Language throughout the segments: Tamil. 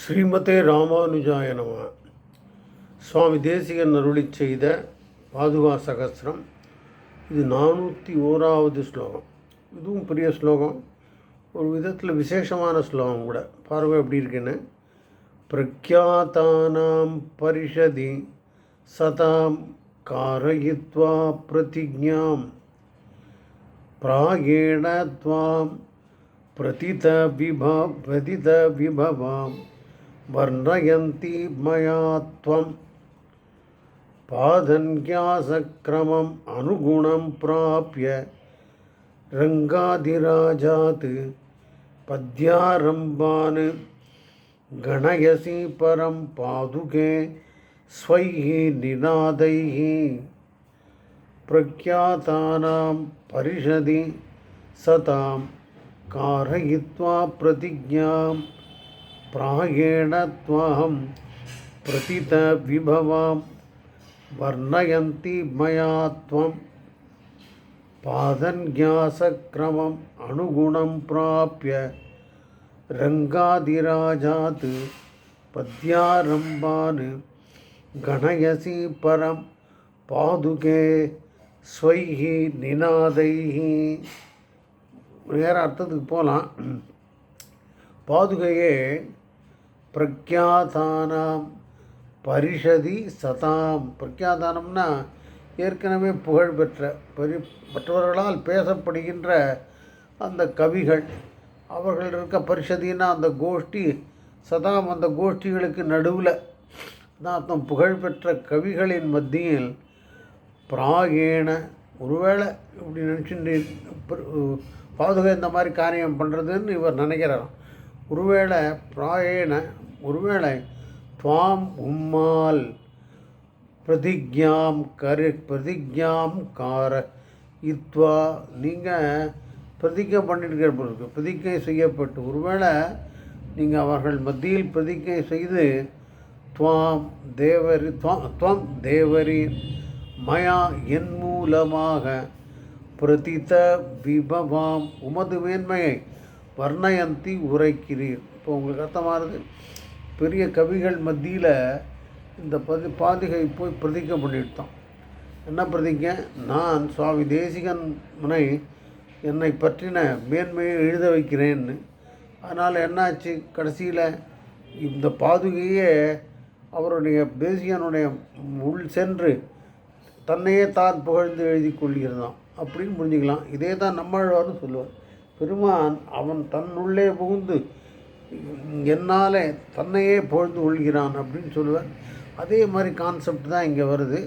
ஸ்ரீமதே ராமானுஜாய நம. சுவாமி தேசிகன் அருளி செய்த பாதுகா சகசிரம். இது நானூற்றி ஓராவது ஸ்லோகம். இதுவும் பெரிய ஸ்லோகம். ஒரு விதத்தில் விசேஷமான ஸ்லோகம் கூட. பார்வை எப்படி இருக்குன்னு? பிரக்யாத்தானாம் பரிஷதி சதாம் காரயித்வா பிரதிஜாம் பிராகேணத்வாம் பிரதித விபா பிரதித விபவாம் वर्णयन्ति मया त्वं पादन्यासक्रमम् अनुगुणं प्राप्य रङ्गाधिराजात् पद्यारम्भान् गणयसि परं पादुके स्वैः निनादैः प्रख्यातानां परिषदि सतां कारयित्वा प्रतिज्ञां प्रायेण त्वां प्रतितविभवां वर्णयन्ति मया त्वं पादन्यासक्रमम् अनुगुणं प्राप्य रङ्गादिराजात् पद्यारम्भान् गणयसि परं பாதுகே ஸ்வைஹி நினாதைஹி வேற அர்த்தத்துக்கு போகலாம் பாதுகையே பிரக்யாதானாம் பரிஷதி சதாம். பிரக்யாதானம்னா ஏற்கனவே புகழ்பெற்ற பெரி மற்றவர்களால் பேசப்படுகின்ற அந்த கவிகள். அவர்கள் இருக்க பரிஷதினா அந்த கோஷ்டி சதாம் அந்த கோஷ்டிகளுக்கு நடுவில் தான் அர்த்தம் புகழ்பெற்ற கவிகளின் மத்தியில் பிராகேண ஒருவேளை இப்படி நினச்சிட்டு பாதுகா இந்த மாதிரி காரியம் பண்ணுறதுன்னு இவர் நினைக்கிறார் ஒருவேளை பிராயேண ஒருவேளை துவாம் உம்மால் பிரதிஜாம் கரு பிரதிஜாம் கார இத்வா நீங்கள் பிரதிஜை பண்ணிட்டு பொருள் பிரதிஜை செய்யப்பட்டு ஒருவேளை நீங்கள் அவர்கள் மத்தியில் பிரதிஜை செய்து துவாம் தேவரி துவம் துவம் தேவரி மயா என் மூலமாக பிரதித விபவாம் உமது மேன்மையை வர்ணயந்தி உரைக்கிறீர். இப்போ உங்களுக்கு அர்த்தமானது பெரிய கவிகள் மத்தியில் இந்த பதி பாதிகை போய் பிரதிக்க பண்ணிவிட்டோம் என்ன பிரதிக்க நான் சுவாமி தேசிகன் முனை என்னை பற்றின மேன்மையை எழுத வைக்கிறேன்னு அதனால் என்னாச்சு? கடைசியில் இந்த பாதுகையே அவருடைய தேசியனுடைய உள் சென்று தன்னையே தான் புகழ்ந்து எழுதி கொள்கிறதான் அப்படின்னு புரிஞ்சுக்கலாம். இதே தான் நம்மாழ்வார்னு சொல்லுவார். பெருமான் அவன் தன்னுள்ளே புகுந்து என்னால் தன்னையே பொழுது கொள்கிறான் அப்படின்னு சொல்லுவார். அதே மாதிரி கான்செப்ட் தான் இங்கே வருது.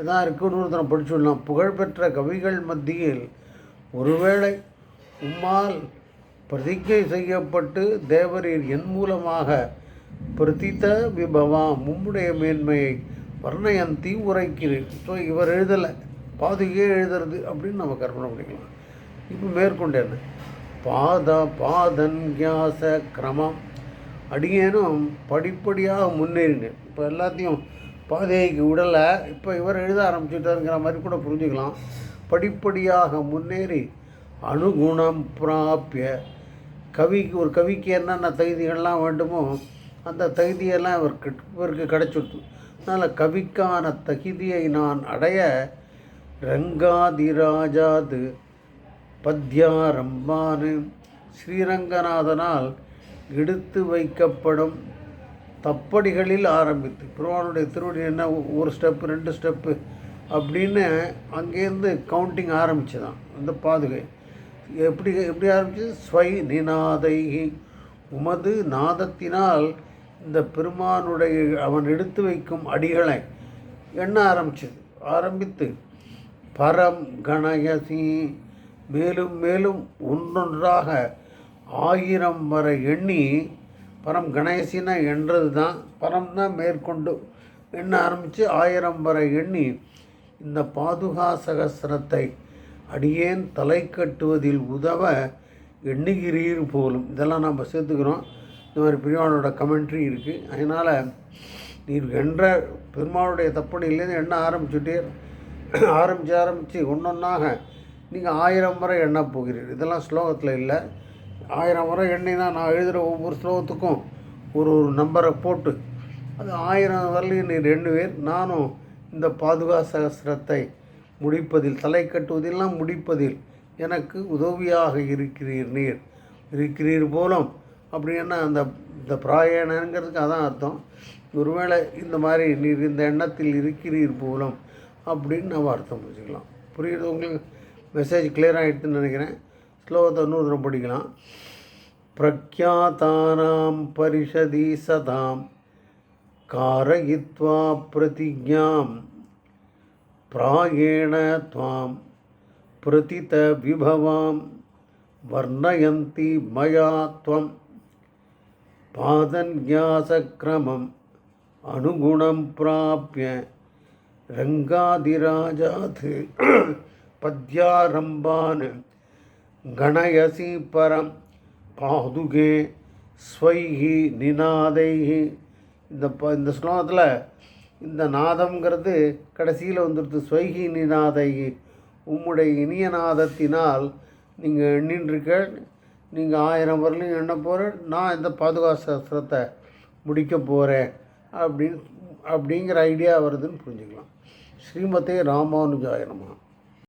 இதான் இருக்குன்னு ஒருத்தனை படிச்சுடலாம் புகழ்பெற்ற கவிகள் மத்தியில் ஒருவேளை உம்மால் பிரதிஜை செய்யப்பட்டு தேவரீர் என் மூலமாக பிரதித்த விபவாம் உம்முடைய மேன்மையை வர்ணயந்தி உரைக்கிறேன் ஸோ இவர் எழுதலை. பாதுகையே எழுதுறது அப்படின்னு நம்ம கற்பனை பண்ணிக்கலாம். இப்போ மேற்கொண்டு என்ன? பாத பாதன்யாச கிரமம் அடியேனும் படிப்படியாக முன்னேறினேன். இப்போ எல்லாத்தையும் பாதைக்கு விடலை. இப்போ இவர் எழுத ஆரம்பிச்சுட்டாருங்கிற மாதிரி கூட புரிஞ்சுக்கலாம். படிப்படியாக முன்னேறி அனுகுணம் பிராப்பிய கவிக்கு ஒரு கவிக்கு என்னென்ன தகுதிகள்லாம் வேண்டுமோ அந்த தகுதியெல்லாம் இவருக்கு இவருக்கு கிடச்சிடுது. அதனால் கவிக்கான தகுதியை நான் அடைய ரங்காதிராஜாது பத்யாரம்பானு. ஸ்ரீரங்கநாதனால் எடுத்து வைக்கப்படும் தப்படிகளில் ஆரம்பித்து பெருமானுடைய திருவடி என்ன ஒரு ஸ்டெப்பு ரெண்டு ஸ்டெப்பு அப்படின்னு அங்கேருந்து கவுண்டிங் ஆரம்பிச்சுதான் அந்த பாதுகை. எப்படி எப்படி ஆரம்பிச்சு? ஸ்வை நிநாதைகி உமது நாதத்தினால் இந்த பெருமானுடைய அவன் எடுத்து வைக்கும் அடிகளை எண்ண ஆரம்பிச்சது? ஆரம்பித்து பரம் கணயசி மேலும் மேலும் ஒன்றொன்றாக ஆயிரம் வரை எண்ணி பரம் கணேசினா என்றது தான் பரம் தான் மேற்கொண்டு எண்ண ஆரம்பித்து ஆயிரம் வரை எண்ணி இந்த பாதுகா சகசிரத்தை அடியேன் தலை கட்டுவதில் உதவ எண்ணுகிறீர் போலும். இதெல்லாம் நம்ம சேர்த்துக்கிறோம். இந்த மாதிரி பெரியவானோட கமெண்ட்ரி இருக்குது அதனால் நீர் என்ற பெருமாளுடைய தப்பணிலேருந்து எண்ண ஆரம்பிச்சுட்டே ஆரம்பித்து ஆரம்பித்து ஒன்றொன்னாக நீங்கள் ஆயிரம் முறை எண்ண போகிறீர் இதெல்லாம் ஸ்லோகத்தில் இல்லை. ஆயிரம் முறை எண்ணினா நான் எழுதுகிற ஒவ்வொரு ஸ்லோகத்துக்கும் ஒரு ஒரு நம்பரை போட்டு அது ஆயிரம் வரலையும் நீ ரெண்டு பேர் நானும் இந்த பாதுகா சகசிரத்தை முடிப்பதில் தலை கட்டுவதெல்லாம் முடிப்பதில் எனக்கு உதவியாக இருக்கிறீர் நீர். இருக்கிறீர் போலும் அப்படின்னா அந்த இந்த பிராயணங்கிறதுக்கு அதான் அர்த்தம். ஒருவேளை இந்த மாதிரி நீர் இந்த எண்ணத்தில் இருக்கிறீர் போலும் அப்படின்னு நம்ம அர்த்தம் புரிஞ்சுக்கலாம். புரியுது உங்களுக்கு? மெசேஜ் கிளியராக எடுத்துன்னு நினைக்கிறேன். ஸ்லோகத்தை இன்னும் தூரம் படிக்கலாம். பிரக்யாத்தானாம் பரிஷதி சதாம். காரயித்வா பிரதிஜாம். பிராயேண துவாம். பிரதித விபவாம். வர்ணயந்தி மயா துவம். பாதன்யாசக்கிரமம் அனுகுணம் பிராபிய. ரங்காதிராஜாத். பத்யாரம்பான் கணயசி பரம் பாதுகே ஸ்வைஹி நிநாதைஹி இந்த ப இந்த ஸ்லோகத்தில் இந்த நாதம்ங்கிறது கடைசியில் வந்துடுது ஸ்வைஹி நிநாதைஹி உம்முடைய இனிய நாதத்தினால் நீங்கள் எண்ணின்றிருக்க நீங்கள் ஆயிரம் வரலையும் எண்ண போகிறேன் நான் இந்த பாதுகா சாஸ்திரத்தை முடிக்க போகிறேன் அப்படின்னு அப்படிங்கிற ஐடியா வருதுன்னு புரிஞ்சுக்கலாம். ஸ்ரீமதே ராமானுஜாயனமாக